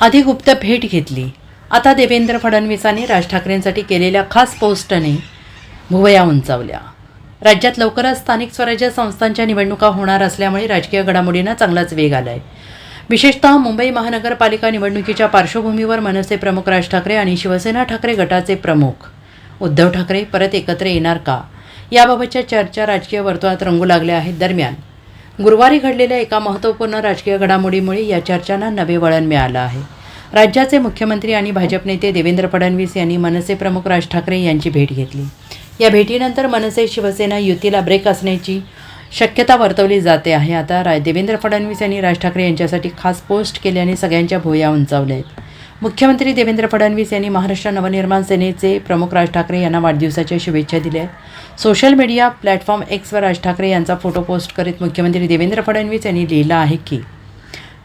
आधी गुप्त भेट घेतली. आता देवेंद्र फडणवीसांनी राज ठाकरेंसाठी केलेल्या खास पोस्टने भुवया उंचावल्या. राज्यात लवकरच स्थानिक स्वराज्य संस्थांच्या निवडणुका होणार असल्यामुळे राजकीय घडामोडींना चांगलाच वेग आलाय. विशेषतः मुंबई महानगरपालिका निवडणुकीच्या पार्श्वभूमीवर मनसे प्रमुख राज ठाकरे आणि शिवसेना ठाकरे गटाचे प्रमुख. उद्धव ठाकरे परत एकत्र येणार का? याबाबतच्या चर्चा राजकीय वर्तुळात रंगू लागल्या आहेत दरम्यान. गुरुवारी घडलेल्या एका महत्त्वपूर्ण राजकीय घडामोडीमुळे या चर्चांना नवे वळण मिळालं आहे. राज्याचे मुख्यमंत्री आणि भाजप नेते देवेंद्र फडणवीस यांनी मनसे प्रमुख राज ठाकरे यांची भेट घेतली. या भेटीनंतर मनसे शिवसेना युतीला ब्रेक असण्याची शक्यता वर्तवली जाते आहे. आता रा देवेंद्र फडणवीस यांनी राज ठाकरे यांच्यासाठी खास पोस्ट केल्याने सगळ्यांच्या भुया उंचावल्या आहेत. मुख्यमंत्री देवेंद्र फडणवीस यांनी महाराष्ट्र नवनिर्माण सेनेचे प्रमुख राज ठाकरे यांना वाढदिवसाच्या शुभेच्छा दिल्या आहेत. सोशल मीडिया प्लॅटफॉर्म एक्सवर राज ठाकरे यांचा फोटो पोस्ट करीत मुख्यमंत्री देवेंद्र फडणवीस यांनी लिहिलं आहे की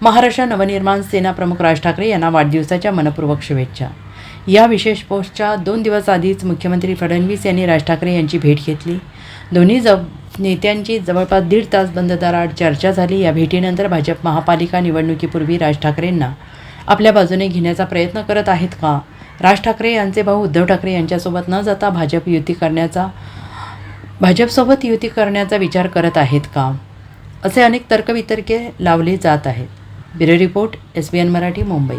महाराष्ट्र नवनिर्माण सेना प्रमुख राज ठाकरे यांना वाढदिवसाच्या मनपूर्वक शुभेच्छा. या विशेष पोस्टच्या दोन दिवस आधीच मुख्यमंत्री फडणवीस यांनी राज ठाकरे यांची भेट घेतली. दोन्ही जब नेत्यांची जवळपास दीड तास बंद दाराआड चर्चा झाली. या भेटीनंतर भाजप महापालिका निवडणुकीपूर्वी राज ठाकरेंना आपल्या बाजूने घेण्याचा प्रयत्न करत आहेत का? राज ठाकरे यांचे भाऊ उद्धव ठाकरे यांच्यासोबत न जाता भाजप युती करण्याचा भाजपसोबत युती करण्याचा विचार करत आहेत का? असे अनेक तर्कवितर्के लावले जात आहेत. Bureau report S B N Marathi Mumbai.